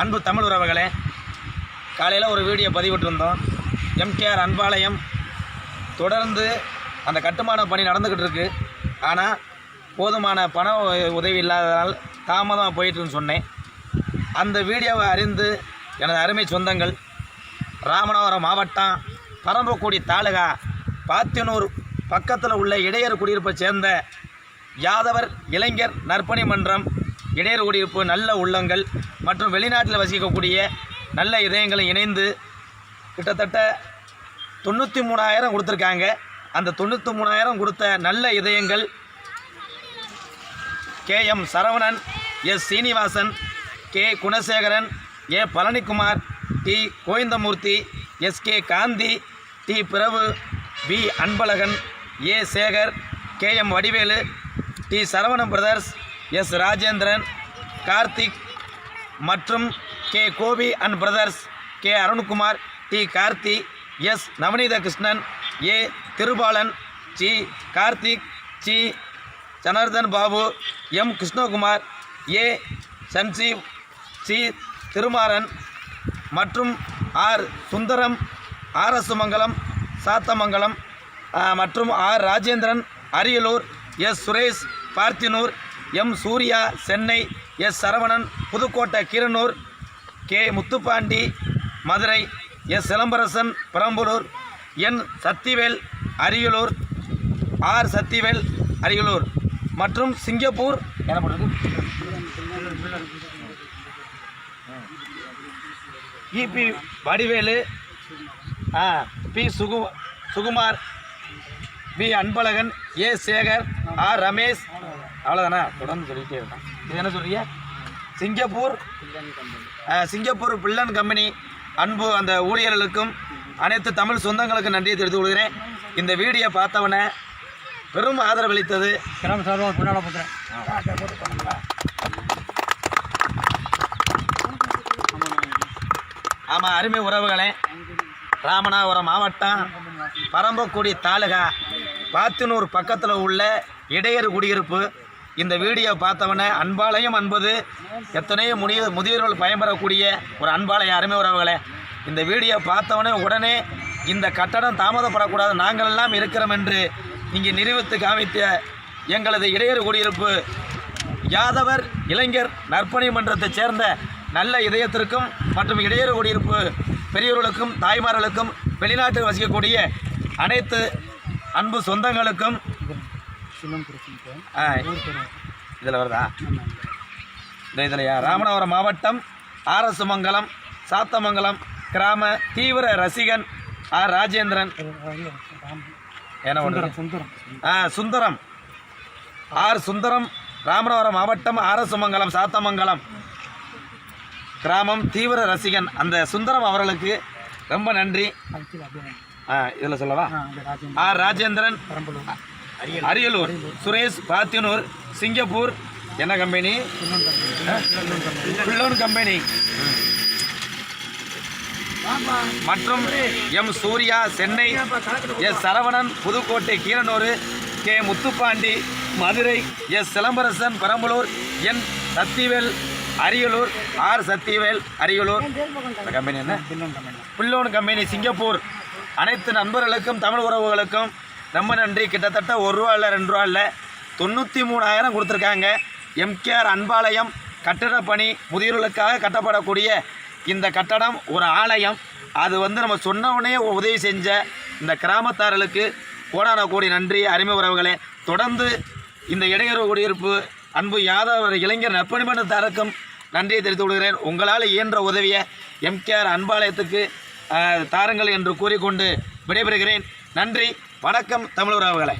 அன்பு தமிழ் உறவுகளே காலையில் ஒரு வீடியோ பதிவிட்டிருந்தோம். எம்கேஆர் அன்பாலயம் தொடர்ந்து அந்த கட்டுமான பணி நடந்துக்கிட்டு இருக்கு. ஆனால் போதுமான பண உதவி இல்லாததால் தாமதமாக போயிட்டுன்னு சொன்னேன். அந்த வீடியோவை அறிந்து எனது அருமை சொந்தங்கள் ராமநாதபுரம் மாவட்டம் பரம்பக்குடி தாலுகா பாத்தினூர் பக்கத்தில் உள்ள இடையர் குடியிருப்பை சேர்ந்த யாதவர் இளைஞர் நற்பணி மன்றம் இடையர் குடியிருப்பு நல்ல உள்ளங்கள் மற்றும் வெளிநாட்டில் வசிக்கக்கூடிய நல்ல இதயங்களை இணைந்து கிட்டத்தட்ட தொண்ணூற்றி மூணாயிரம் கொடுத்துருக்காங்க. அந்த தொண்ணூற்றி மூணாயிரம் கொடுத்த நல்ல இதயங்கள் K M Saravanan S Srinivasan K Gunasekaran A Palanikumar D Govindamoorthy S K Gandhi D Prabhu P Anbazhagan A Sekar K M Vadivelu D Saravanan brothers S Rajendran Karthik மற்றும் K Gopi and brothers K Arunkumar D Karthi S Navaneetha Krishnan A Thirubalan G Karthik C Janardhan Babu M Krishnakumar A Sanjeev C Thirumaran மற்றும் R Sundaram RS Sathamangalam மற்றும் R Rajendran Ariyalur S Suresh Parthinur M Surya Chennai S Saravanan Pudukkottai Keeranur K. Muthupandi Madurai S. Silambarasan Perambalur N. Sakthivel Ariyalur R. Sakthivel Ariyalur மற்றும் சிங்கப்பூர். என்ன பண்ணுறது EP Vadivelu P. Sugu Sukumar P. Anbazhagan A. Sekar R. Ramesh அவ்வளோதானே தொடர்ந்து சொல்லிட்டே இருக்கேன். இது என்ன சொல்றீங்க? சிங்கப்பூர் சிங்கப்பூர் பில்லன் கம்பெனி. அன்பு அந்த ஊழியர்களுக்கும் அனைத்து தமிழ் சொந்தங்களுக்கும் நன்றியை தெரிவித்துக் கொள்கிறேன். இந்த வீடியோ பார்த்தவனே பெரும் ஆதரவளித்தது கிராம சார்பாக போகிறேன் ஆமாம் அருமை உறவுகளே. ராமநாதபுரம் மாவட்டம் பரம்பக்குடி தாலுகா பாத்தினூர் பக்கத்தில் உள்ள இடையர் குடியிருப்பு. இந்த வீடியோ பார்த்தவன அன்பாலையும் அன்பது. எத்தனையோ முதிய முதியோர்கள் பயன்பெறக்கூடிய ஒரு அன்பாலய அருமை உறவுகளே. இந்த வீடியோ பார்த்தவனே உடனே இந்த கட்டடம் தாமதப்படக்கூடாது. நாங்கள் எல்லாம் இருக்கிறோம் என்று இங்கே நிரூபித்து காமித்த எங்களது இடையர் குடியிருப்பு யாதவர் இளைஞர் நற்பணி மன்றத்தைச் சேர்ந்த நல்ல இதயத்திற்கும் மற்றும் இடையர் குடியிருப்பு பெரியவர்களுக்கும் தாய்மார்களுக்கும் வெளிநாட்டில் வசிக்கக்கூடிய அனைத்து அன்பு சொந்தங்களுக்கும் குறிச்சிட்டு இதில் வருதா இந்த இதுலையா ராமநாதபுரம் மாவட்டம் ஆர்எஸ் மங்கலம் சாத்தமங்கலம் கிராம தீவிர ரசிகன் ஆர் ராஜேந்திரன். என்ன பண்ணுறது சுந்தரம் ஆ சுந்தரம். ஆர் சுந்தரம் ராமநாதபுரம் மாவட்டம் ஆரசுமங்கலம் சாத்தமங்கலம். கிராமம் தீவிர ரசிகன். அந்த சுந்தரம் அவர்களுக்கு ரொம்ப நன்றி. ஆ இதில் சொல்லவா? ஆ ஆர் ராஜேந்திரன். பெரம்பலூர். அரியலூர் சுரேஷ் பாத்தியனூர் சிங்கப்பூர் என்ன கம்பெனி பில்லோன் கம்பெனி மற்றும் M Surya Chennai S Saravanan Pudukkottai Keeranur K Muthupandi Madurai S Silambarasan Perambalur N Sakthivel Ariyalur R Sakthivel Ariyalur. Company என்ன? பில்லோன் கம்பெனி சிங்கப்பூர். அனைத்து நண்பர்களுக்கும் தமிழ் உறவுகளுக்கும் ரொம்ப நன்றி. கிட்டத்தட்ட ஒரு ரூபா இல்லை ரெண்டு ரூபா இல்லை. தொண்ணூற்றி மூணாயிரம் கொடுத்துருக்காங்க. எம்கேஆர் அன்பாலயம் கட்டிடப்பணி முதியோர்களுக்காக கட்டப்படக்கூடிய இந்த கட்டடம் ஒரு ஆலயம். அது வந்து நம்ம சொன்னவுடனே உதவி செஞ்ச இந்த கிராமத்தாரர்களுக்கு கோடான கோடி நன்றி அருமை உறவுகளே. தொடர்ந்து இந்த இடையூறு குடியிருப்பு அன்பு யாதவர் இளைஞர் நற்பணிமன்றத்தாருக்கும் நன்றியை தெரிவித்துக் கொள்கிறேன். உங்களால் இயன்ற உதவியை எம்கேஆர் அன்பாலயத்துக்கு தாருங்கள் என்று கூறிக்கொண்டு விடைபெறுகிறேன். நன்றி. வணக்கம் தமிழ் உறவுகளே